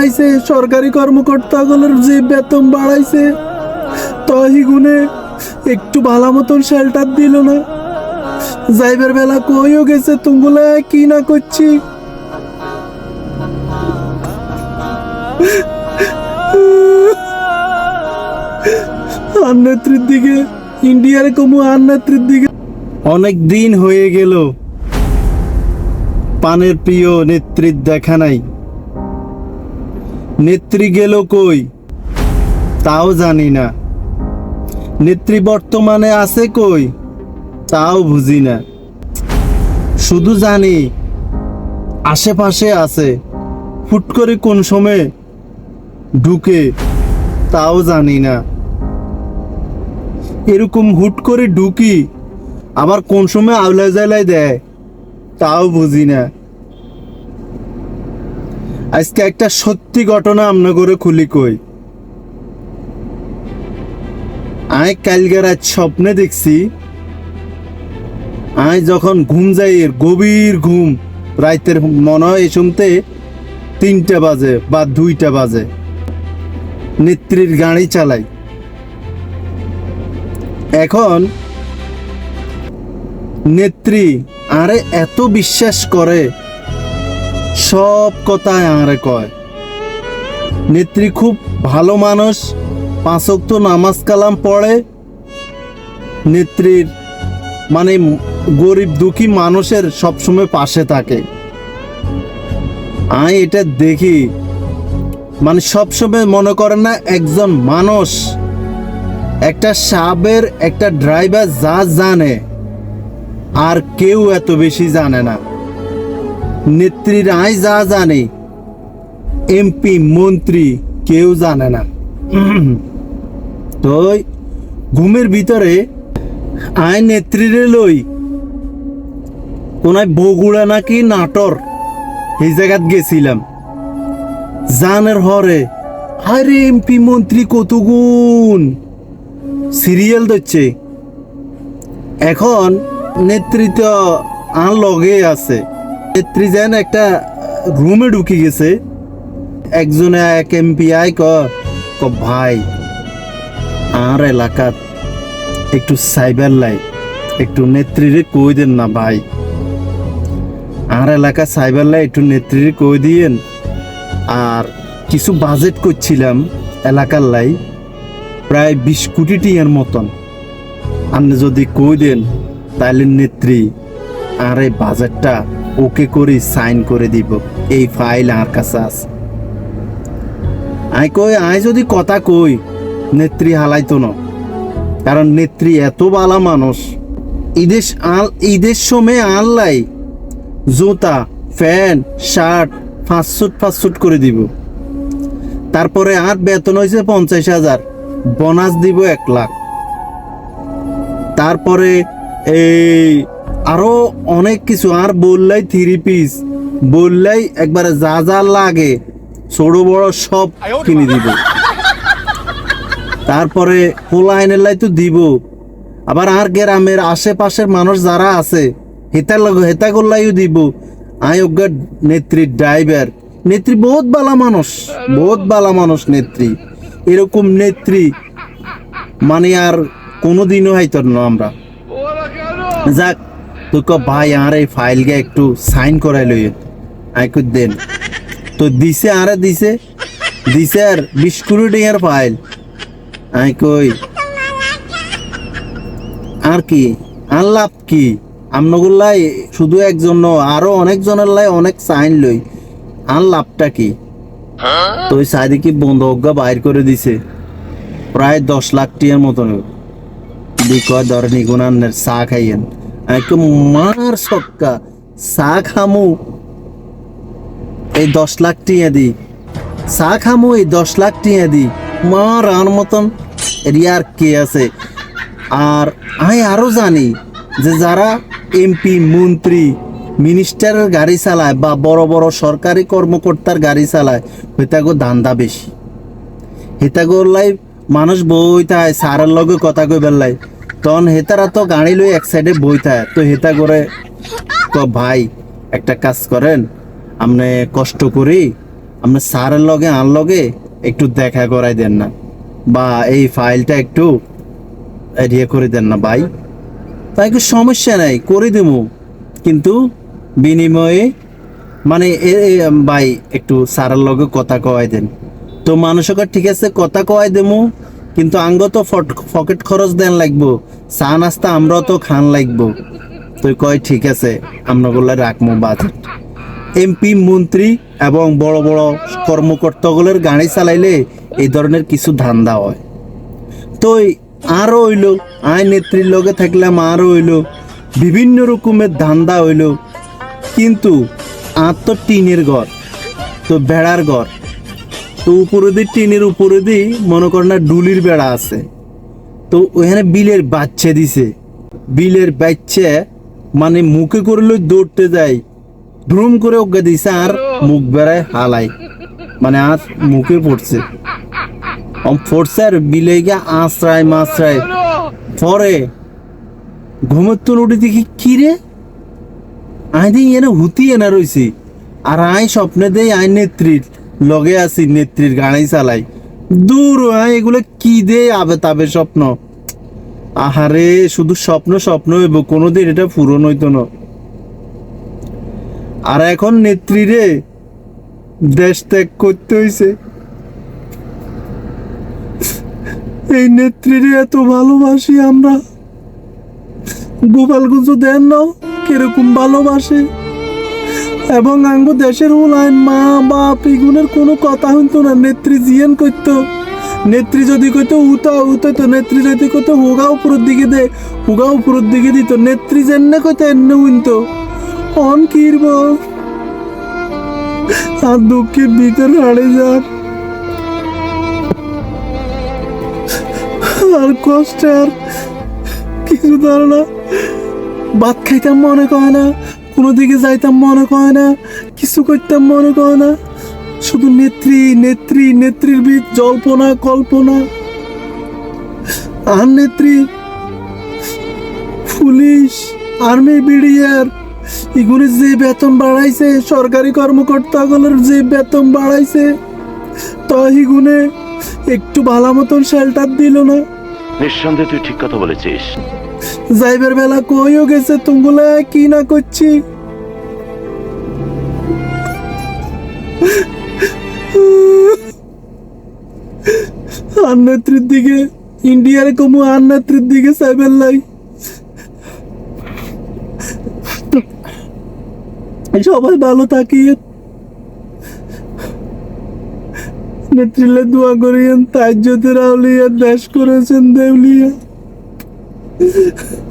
বাড়াইছে সরকারি কর্মকর্তাগুলোর যে বেতন বাড়াইছে তহি গুনে একটু ভালো মতন শেল্টার দিল না যাইবার বেলা কইও গেছে তুমগুলা কি না করছি আর নেত্রীর দিকে ইন্ডিয়ার কমু আর নেত্রীর দিকে অনেক দিন হয়ে গেল পানের প্রিয় নেত্রীর দেখা নাই নেত্রী গেল কই? তাও জানি না। নেত্রী বর্তমানে আছে কই? তাও বুঝি না। শুধু জানি, আশেপাশে আছে। ফুট করে কোন সময়ে ঢুকে, তাও জানি না। এরকম হুট করে ঢুকি, আবার কোন সময় আওলাই জালাই দেয়, তাও বুঝি না। আজকে একটা সত্যি ঘটনা আমনা করে খুলি কই। আয় কালকে রাত স্বপ্নে দেখছি আয় যখন ঘুম যাই এর গভীর ঘুম, রাইতের মনে হয় শুনতে তিনটা বাজে বা দুইটা বাজে। নেত্রীর গাড়ি চালাই। এখন নেত্রী আরে এত বিশ্বাস করে সব কথায় আরে কয়। নেত্রী খুব ভালো মানুষ পাঁচক তো নামাজ কালাম পড়ে। নেত্রীর মানে গরিব দুঃখী মানুষের সবসময় পাশে থাকে। আমি এটা দেখি মানে সবসময় মনে করে না একজন মানুষ, একটা সাবের, একটা ড্রাইভার যা জানে, আর কেউ এত বেশি জানে না। নেত্রীর আই যা জানে এমপি মন্ত্রী কেউ জানে না। তো ঘুমের ভিতরে আই নেত্রীরে লই কোনায় বগুড়া নাকি নাটর এই জায়গাত গেছিলাম। জানের হরে, আরে এমপি মন্ত্রী কত গুণ সিরিয়াল দিচ্ছে এখন নেতৃত্ব আর লগে আছে। নেত্রী যেন একটা রুমে ঢুকে গেছে। একজনে এক এমপি আই ক ক ভাই, আর এলাকাত একটু সাইবার লাই একটু নেত্রীরে কই দেন না ভাই। আর এলাকা সাইবার লাই একটু নেত্রীরে কই দিয়েন। আর কিছু বাজেট করছিলাম এলাকার লাই প্রায় বিশ কোটি টিয়ার মতন। আপনি যদি কই দেন তাহলে নেত্রী, আর এই বাজেটটা ওকে করে সাইন করে দিব। এই ফাইল আর কাছে আছে। আই কই আই যদি কথা কই, নেত্রী হালাইতো না। কারণ নেত্রী এত বালা মানুষ। ঈদের আল ঈদের সময় আনলাই জুতা, প্যান্ট, শার্ট ফাঁসুট ফাঁসুট করে দিব। তারপরে আর বেতন হয়েছে পঞ্চাশ হাজার। বোনাস দিব এক লাখ। তারপরে এই আরও অনেক কিছু, আর বললাই থ্রি পিস বললাই একবারে যা যা লাগে, ছোট বড় সব কিনে দিব। তারপরে পোলা আইনের তো দিব। আবার আর গ্রামের আশেপাশের মানুষ যারা আছে, হেতার লগে হেতা করলাইও দিব। আই অজ্ঞা নেত্রী ড্রাইভার নেত্রী বহুত বালা মানুষ, বহুত বালা মানুষ নেত্রী। এরকম নেত্রী মানে আর কোনোদিনও হয়তো না আমরা। যাক তো ক ভাই আর এই ফাইল গে একটু সাইন করাই লই। আই কই দেন। তো দিছে আরে দিছে। দিছে আর বিশ কুড়ি ফাইল আই কই। আর কি? আর লাভ কি? আমনগুল্লাই শুধু একজন আরও অনেক জনের লাই অনেক সাইন লই। আর লাভটা কি? তো ওই সাইদিকে বন্ধজ্ঞা বাইর করে দিছে। প্রায় দশ লাখ টিয়ার মতন। বিকয় ধরেনি গুণান্নের চা খাইয়েন। একটু মার সক্কা, চা খামু। এই দশ লাখ টিয়া দি। চা খামু, এই দশ লাখ টিয়া দি। মার আর মতন। এরিয়ার কে আছে? আর আমি আরও জানি যে যারা এমপি, মন্ত্রী, মিনিস্টারের গাড়ি চালায় বা বড় বড় সরকারি কর্মকর্তার গাড়ি চালায় হইতাগো দান্দা বেশি। হিতাগোল্লাই মানুষ বইতায় সারের লগে কথা কই বেললাই তখন হেতারা তো গাড়ি লই এক সাইডে বইতায় তো হেতা করে, তো ভাই, একটা কাজ করেন আপনি কষ্ট করি আপনি স্যারের লগে, আর লগে একটু দেখা করাই দেন না। বা এই ফাইলটা একটু ইয়ে করে দেন না, ভাই। তাই কি সমস্যা নাই, করে দেবো কিন্তু বিনিময়ে মানে ভাই, একটু স্যারের লগে কথা কওয়াই দেন। তো মানুষকে ঠিক আছে, কথা কওয়াই দেবো কিন্তু আঙ্গ তো পকেট খরচ দেন লাগবো। চা, নাস্তা, আমরাও তো খান লাগবো। তুই কয়, ঠিক আছে আমরা বললে রাখব বাজেট এমপি, মন্ত্রী এবং বড় বড় কর্মকর্তাগুলোর গাড়ি চালাইলে এই ধরনের কিছু ধান্দা হয়। তো আরও হইল আয় নেত্রীর লগে থাকলাম আরও হইল, বিভিন্ন রকমের ধান্দা হইল। কিন্তু আর তো টিনের ঘর, তো বেড়ার ঘর তো উপরে দিয়ে টিনের উপরে দিয়ে মনে কর না ডুলির বেড়া আছে। তো ওখানে বিলের বাচ্চা দিছে। বিলের বাচ্চা মানে মুখে করলে দৌড়তে যায়, ভ্রম করে ওকে দিছে আর মুখ বেড়ায় হালাই মানে আর মুখে পড়ছে। পড়ছে আর বিলে গিয়ে আশ্রায় মাশ্রায়। পরে ঘুমের তো উঠে দেখি, কি রে? আই দিই, এনে হুতি এনা রইছি। আর আই স্বপ্নে দেই আই নেত্রীর। লগে আছি, নেত্রীর গাড়ি চালাই। দূর আই এগুলো কি দে আবে তাবে স্বপ্ন? আহারে, শুধু স্বপ্ন স্বপ্ন হইব, কোনোদিন এটা পূরণ হইতো না। আর এখন নেত্রীরে দেশ ত্যাগ করতে হইছে। এই নেত্রীরে এত ভালোবাসি আমরা। গোপালগঞ্জ দেন না, কীরকম ভালোবাসে। এবং আঙ্গ দেশের উলাইন মা, বাপ এগুলোর কোনো কথা হইতো না। নেত্রী জিয়ান করতো নেত্রী যদি কইতো, উতা উতা তো নেত্রী যদি কইতো, হুগা উপরের দিকে দে, হুগা উপরের দিকে দিত। নেত্রী জেনে কইতো এনে উইনতো। অন কিরব আর দুঃখের ভিতর হাড়ে যান আর কষ্ট আর কিছু ধারণা। ভাত খাইতাম মনে করে না। কোনো দিকে যাইতাম মনে করে না, কিছু করতাম মনে করে না। শুধু নেত্রী নেত্রী, নেত্রীর ভিত জল্পনা, কল্পনা। আর নেত্রী, পুলিশ, আর্মি, বিডিআর, এগুলি যে বেতন বাড়াইছে, সরকারি কর্মকর্তাগুলোর যে বেতন বাড়াইছে তা এগুনে একটু ভালো মতন শেল্টার দিল না। নিঃসন্দেহে তুই ঠিক কথা বলেছিস। যাইবার বেলা কইও গেছে তুমগুলা কি না করছি? দিকে, ইন্ডিয়ার কমু দিকে লাই। সবাই ভালো থাকি নেত্রীলে দোয়া করিয়েন তাই যদি রাউলিয়া দেশ করেছেন দেউলিয়া। えっ?